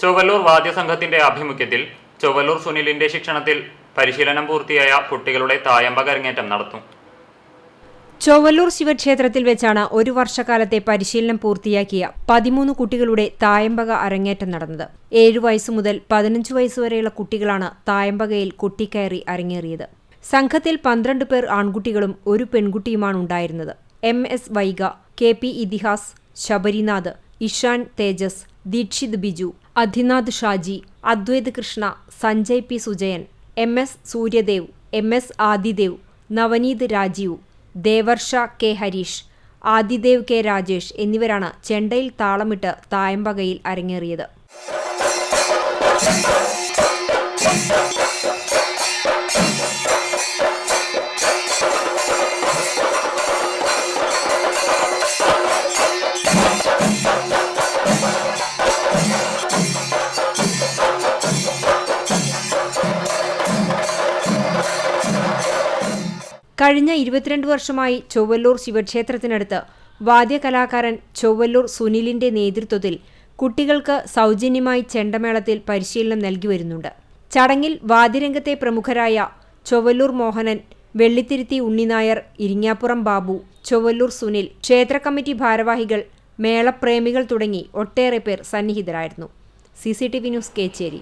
ചൊവ്വല്ലൂർ വാദ്യസംഘത്തിന്റെ ആഭിമുഖ്യത്തിൽ ചൊവ്വല്ലൂർ സുനിലിന്റെ ശിക്ഷണത്തിൽ പരിശീലനം പൂർത്തിയായ കുട്ടികളുടെ തായമ്പ കരങ്ങേറ്റം നടത്തും. ചൊവ്വല്ലൂർ ശിവക്ഷേത്രത്തിൽ വെച്ചാണ് ഒരു വർഷക്കാലത്തെ പരിശീലനം പൂർത്തിയാക്കിയ പതിമൂന്ന് കുട്ടികളുടെ തായമ്പക അരങ്ങേറ്റം നടന്നത്. ഏഴു വയസ്സു മുതൽ പതിനഞ്ച് വയസ്സുവരെയുള്ള കുട്ടികളാണ് തായമ്പകയിൽ കൊട്ടിക്കയറി അരങ്ങേറിയത്. സംഘത്തിൽ പന്ത്രണ്ട് പേർ ആൺകുട്ടികളും ഒരു പെൺകുട്ടിയുമാണ് ഉണ്ടായിരുന്നത്. M S Vaiga K P Ithihas Sabarinath Ishan Tejas Dikshith Biju Adhinath Shaji Advaith Krishna Sanjay P Sujayan M S Suryadev M S Adidev Navaneeth Rajeev Devarsha K Harish Adidev K Rajesh എന്നിവരാണ് ചെണ്ടയിൽ താളമിട്ട് തായമ്പകയിൽ അരങ്ങേറിയത്. കഴിഞ്ഞ ഇരുപത്തിരണ്ട് വർഷമായി ചൊവ്വല്ലൂർ ശിവക്ഷേത്രത്തിനടുത്ത് വാദ്യകലാകാരൻ ചൊവ്വല്ലൂർ സുനിലിന്റെ നേതൃത്വത്തിൽ കുട്ടികൾക്ക് സൗജന്യമായി ചെണ്ടമേളത്തിൽ പരിശീലനം നൽകി വരുന്നുണ്ട്. ചടങ്ങിൽ വാദ്യരംഗത്തെ പ്രമുഖരായ ചൊവ്വല്ലൂർ മോഹനൻ വെള്ളിത്തിരുത്തി ഉണ്ണിനായർ ഇരിങ്ങാപ്പുറം ബാബു ചൊവ്വല്ലൂർ സുനിൽ ക്ഷേത്ര കമ്മിറ്റി ഭാരവാഹികൾ മേളപ്രേമികൾ തുടങ്ങി ഒട്ടേറെ പേർ സന്നിഹിതരായിരുന്നു. C C T V news Kechery.